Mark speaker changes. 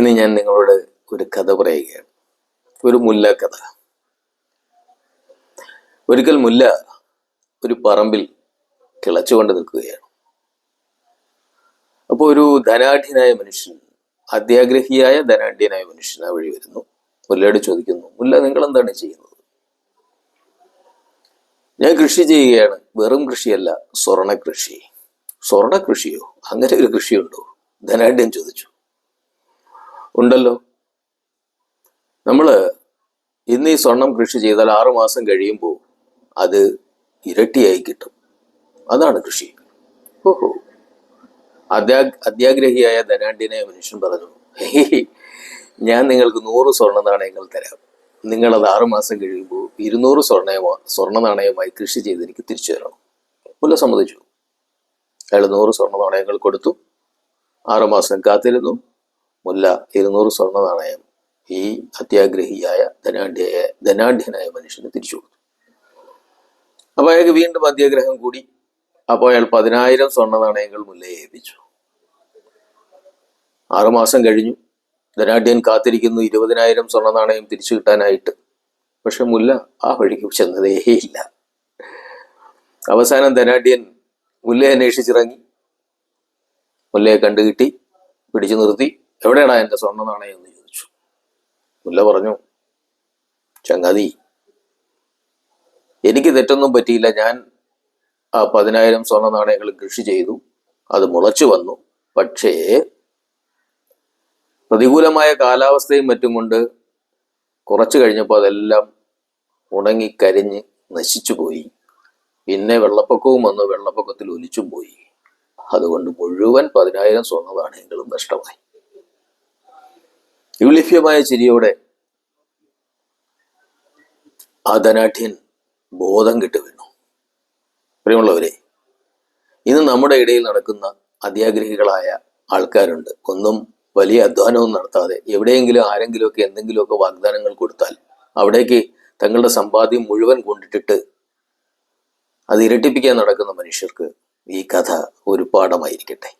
Speaker 1: ഇന്ന് ഞാൻ നിങ്ങളോട് ഒരു കഥ പറയുകയാണ്. ഒരു മുല്ല കഥ. ഒരിക്കൽ മുല്ല ഒരു പറമ്പിൽ കിളച്ചുകൊണ്ട് നിൽക്കുകയാണ്. അപ്പോൾ ഒരു ധനാഢ്യനായ മനുഷ്യൻ അത്യാഗ്രഹിയായ ധനാഢ്യനായ മനുഷ്യൻ ആ വഴി വരുന്നു. മുല്ലയോട് ചോദിക്കുന്നു മുല്ല നിങ്ങൾ എന്താണ് ചെയ്യുന്നത്? ഞാൻ കൃഷി ചെയ്യുകയാണ്. വെറും കൃഷിയല്ല സ്വർണ കൃഷി സ്വർണ കൃഷിയോ അങ്ങനെ ഒരു കൃഷിയുണ്ടോ? ധനാഢ്യൻ ചോദിച്ചു. ഉണ്ടല്ലോ. നമ്മൾ ഇന്ന് ഈ സ്വർണം കൃഷി ചെയ്താൽ ആറു മാസം കഴിയുമ്പോൾ അത് ഇരട്ടിയായി കിട്ടും. അതാണ് കൃഷി. ഓഹോ. അത്യാ അത്യാഗ്രഹിയായ ധനാണ്ടിനെ മനുഷ്യൻ പറഞ്ഞു ഞാൻ നിങ്ങൾക്ക് നൂറ് സ്വർണ നാണയങ്ങൾ തരാം. നിങ്ങളത് ആറുമാസം കഴിയുമ്പോൾ ഇരുന്നൂറ് സ്വർണ സ്വർണ നാണയമായി കൃഷി ചെയ്ത് എനിക്ക് തിരിച്ചു തരണം. മുല്ല സമ്മതിച്ചു. അയാൾ നൂറ് സ്വർണ നാണയങ്ങൾ കൊടുത്തു ആറുമാസം കാത്തിരുന്നു. മുല്ല ഇരുന്നൂറ് സ്വർണ നാണയം ഈ അത്യാഗ്രഹിയായ ധനാഢ്യയായ ധനാഢ്യനായ മനുഷ്യന് തിരിച്ചു കൊടുത്തു. അപ്പോൾ അയാൾക്ക് വീണ്ടും അത്യാഗ്രഹം കൂടി. അപ്പോൾ അയാൾ പതിനായിരം സ്വർണ നാണയങ്ങൾ മുല്ലയെ ഏൽപ്പിച്ചു. ആറുമാസം കഴിഞ്ഞു. ധനാഢ്യൻ കാത്തിരിക്കുന്നു. ഇരുപതിനായിരം സ്വർണ നാണയം തിരിച്ചു കിട്ടാനായിട്ട്. പക്ഷെ മുല്ല ആ വഴിക്ക് ചെന്നതേയില്ല അവസാനം ധനാഢ്യൻ മുല്ലയെ അന്വേഷിച്ചിറങ്ങി. മുല്ലയെ കണ്ടുകിട്ടി പിടിച്ചു നിർത്തി. എവിടെയാടാ എന്റെ സ്വർണ നാണയം എന്ന് ചോദിച്ചു. മുല്ല പറഞ്ഞു ചങ്ങാതി എനിക്ക് തെറ്റൊന്നും പറ്റിയില്ല. ഞാൻ ആ പതിനായിരം സ്വർണ നാണയങ്ങൾ കൃഷി ചെയ്തു. അത് മുളച്ചു വന്നു. പക്ഷേ പ്രതികൂലമായ കാലാവസ്ഥയും മറ്റും കൊണ്ട് കുറച്ചു കഴിഞ്ഞപ്പോൾ അതെല്ലാം ഉണങ്ങി കരിഞ്ഞ് നശിച്ചു പോയി. പിന്നെ വെള്ളപ്പൊക്കവും വന്നു. വെള്ളപ്പൊക്കത്തിൽ ഒലിച്ചും പോയി. അതുകൊണ്ട് മുഴുവൻ പതിനായിരം സ്വർണ നാണയങ്ങളും നഷ്ടമായി. യുലിഫ്യമായ ചിരിയോടെ ആ ധനാഠ്യൻ ബോധം കെട്ടു വീണു. പ്രിയമുള്ളവരെ ഇന്ന് നമ്മുടെ ഇടയിൽ നടക്കുന്ന അത്യാഗ്രഹികളായ ആൾക്കാരുണ്ട്. ഒന്നും വലിയ അധ്വാനവും നടത്താതെ എവിടെയെങ്കിലും ആരെങ്കിലുമൊക്കെ എന്തെങ്കിലുമൊക്കെ വാഗ്ദാനങ്ങൾ കൊടുത്താൽ അവിടേക്ക് തങ്ങളുടെ സമ്പാദ്യം മുഴുവൻ കൊണ്ടിട്ടിട്ട് അത് ഇരട്ടിപ്പിക്കാൻ നടക്കുന്ന മനുഷ്യർക്ക് ഈ കഥ ഒരു പാഠമായിരിക്കട്ടെ.